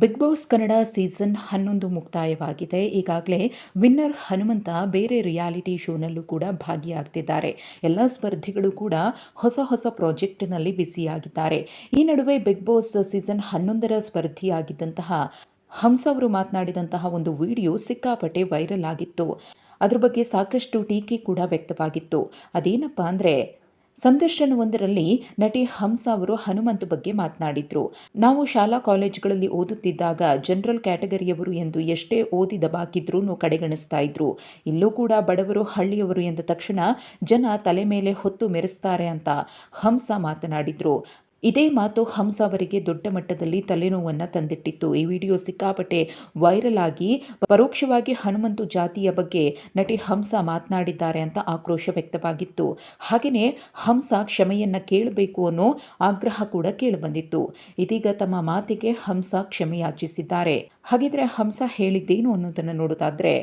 Big boss Kannada season ಹನ್ನೊಂದು ಮುಕ್ತಾಯವಾಗಿದೆ. ಈಗಾಗಲೇ winner Hanumantha ಬೇರೆ ರಿಯಾಲಿಟಿ ಶೋನಲ್ಲೂ ಕೂಡ ಭಾಗಿಯಾಗ್ತಿದ್ದಾರೆ. ಎಲ್ಲ ಸ್ಪರ್ಧಿಗಳು ಕೂಡ ಹೊಸ ಹೊಸ ಪ್ರಾಜೆಕ್ಟ್ನಲ್ಲಿ ಬ್ಯುಸಿಯಾಗಿದ್ದಾರೆ. ಈ ನಡುವೆ ಬಿಗ್ ಬಾಸ್ ಸೀಸನ್ ಹನ್ನೊಂದರ ಸ್ಪರ್ಧಿಯಾಗಿದ್ದಂತಹ ಹಂಸ ಅವರು ಮಾತನಾಡಿದಂತಹ ಒಂದು ವಿಡಿಯೋ ಸಿಕ್ಕಾಪಟ್ಟೆ ವೈರಲ್ ಆಗಿತ್ತು. ಅದ್ರ ಬಗ್ಗೆ ಸಾಕಷ್ಟು ಟೀಕೆ ಕೂಡ ವ್ಯಕ್ತವಾಗಿತ್ತು. ಅದೇನಪ್ಪ ಅಂದರೆ ಸಂದರ್ಶನವೊಂದರಲ್ಲಿ ನಟಿ ಹಂಸ ಅವರು ಹನುಮಂತ ಬಗ್ಗೆ ಮಾತನಾಡಿದ್ರು. ನಾವು ಶಾಲಾ ಕಾಲೇಜುಗಳಲ್ಲಿ ಓದುತ್ತಿದ್ದಾಗ ಜನರಲ್ ಕ್ಯಾಟಗರಿಯವರು ಎಂದು ಎಷ್ಟೇ ಓದಿದ ಬಾಕಿದ್ರೂ ಕಡೆಗಣಿಸ್ತಾ ಇದ್ರು. ಇಲ್ಲೂ ಕೂಡ ಬಡವರು ಹಳ್ಳಿಯವರು ಎಂದ ತಕ್ಷಣ ಜನ ತಲೆ ಮೇಲೆ ಹೊತ್ತು ಮೆರೆಸ್ತಾರೆ ಅಂತ ಹಂಸ ಮಾತನಾಡಿದ್ರು. ಇದೇ ಮಾತು ಹಂಸ ಅವರಿಗೆ ದೊಡ್ಡ ಮಟ್ಟದಲ್ಲಿ ತಲೆನೋವನ್ನು ತಂದಿಟ್ಟಿತ್ತು. ಈ ವಿಡಿಯೋ ಸಿಕ್ಕಾಪಟ್ಟೆ ವೈರಲ್ ಆಗಿ ಪರೋಕ್ಷವಾಗಿ ಹನುಮಂತು ಜಾತಿಯ ಬಗ್ಗೆ ನಟಿ ಹಂಸ ಮಾತನಾಡಿದ್ದಾರೆ ಅಂತ ಆಕ್ರೋಶ ವ್ಯಕ್ತವಾಗಿತ್ತು. ಹಾಗೆಯೇ ಹಂಸ ಕ್ಷಮೆಯನ್ನ ಕೇಳಬೇಕು ಅನ್ನೋ ಆಗ್ರಹ ಕೂಡ ಕೇಳಿಬಂದಿತ್ತು. ಇದೀಗ ತಮ್ಮ ಮಾತಿಗೆ ಹಂಸ ಕ್ಷಮೆಯಾಚಿಸಿದ್ದಾರೆ. ಹಾಗಿದ್ರೆ ಹಂಸ ಹೇಳಿದ್ದೇನು ಅನ್ನೋದನ್ನು ನೋಡೋದಾದ್ರೆ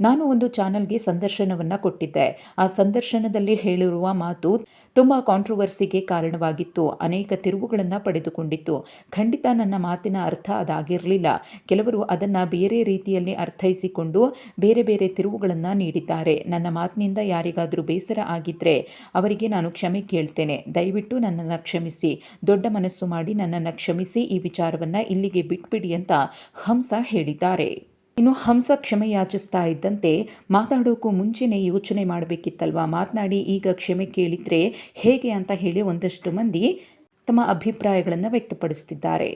ನಾನು ಒಂದು ಚಾನಲ್ಗೆ ಸಂದರ್ಶನವನ್ನು ಕೊಟ್ಟಿದ್ದೆ. ಆ ಸಂದರ್ಶನದಲ್ಲಿ ಹೇಳಿರುವ ಮಾತು ತುಂಬ ಕಾಂಟ್ರವರ್ಸಿಗೆ ಕಾರಣವಾಗಿತ್ತು. ಅನೇಕ ತಿರುವುಗಳನ್ನು ಪಡೆದುಕೊಂಡಿತ್ತು. ಖಂಡಿತ ನನ್ನ ಮಾತಿನ ಅರ್ಥ ಅದಾಗಿರಲಿಲ್ಲ. ಕೆಲವರು ಅದನ್ನು ಬೇರೆ ರೀತಿಯಲ್ಲಿ ಅರ್ಥೈಸಿಕೊಂಡು ಬೇರೆ ಬೇರೆ ತಿರುವುಗಳನ್ನು ನೀಡಿದ್ದಾರೆ. ನನ್ನ ಮಾತಿನಿಂದ ಯಾರಿಗಾದರೂ ಬೇಸರ ಆಗಿದ್ದರೆ ಅವರಿಗೆ ನಾನು ಕ್ಷಮೆ ಕೇಳ್ತೇನೆ. ದಯವಿಟ್ಟು ನನ್ನನ್ನು ಕ್ಷಮಿಸಿ. ದೊಡ್ಡ ಮನಸ್ಸು ಮಾಡಿ ನನ್ನನ್ನು ಕ್ಷಮಿಸಿ ಈ ವಿಚಾರವನ್ನು ಇಲ್ಲಿಗೆ ಬಿಟ್ಬಿಡಿ ಅಂತ ಹಂಸ ಹೇಳಿದ್ದಾರೆ. ಇನ್ನು ಹಂಸ ಕ್ಷಮೆ ಯಾಚಿಸ್ತಾ ಇದ್ದಂತೆ ಮಾತಾಡೋಕ್ಕೂ ಮುಂಚೆನೇ ಯೋಚನೆ ಮಾಡಬೇಕಿತ್ತಲ್ವಾ? ಮಾತನಾಡಿ ಈಗ ಕ್ಷಮೆ ಕೇಳಿದರೆ ಹೇಗೆ ಅಂತ ಹೇಳಿ ಒಂದಷ್ಟು ಮಂದಿ ತಮ್ಮ ಅಭಿಪ್ರಾಯಗಳನ್ನು ವ್ಯಕ್ತಪಡಿಸ್ತಿದ್ದಾರೆ.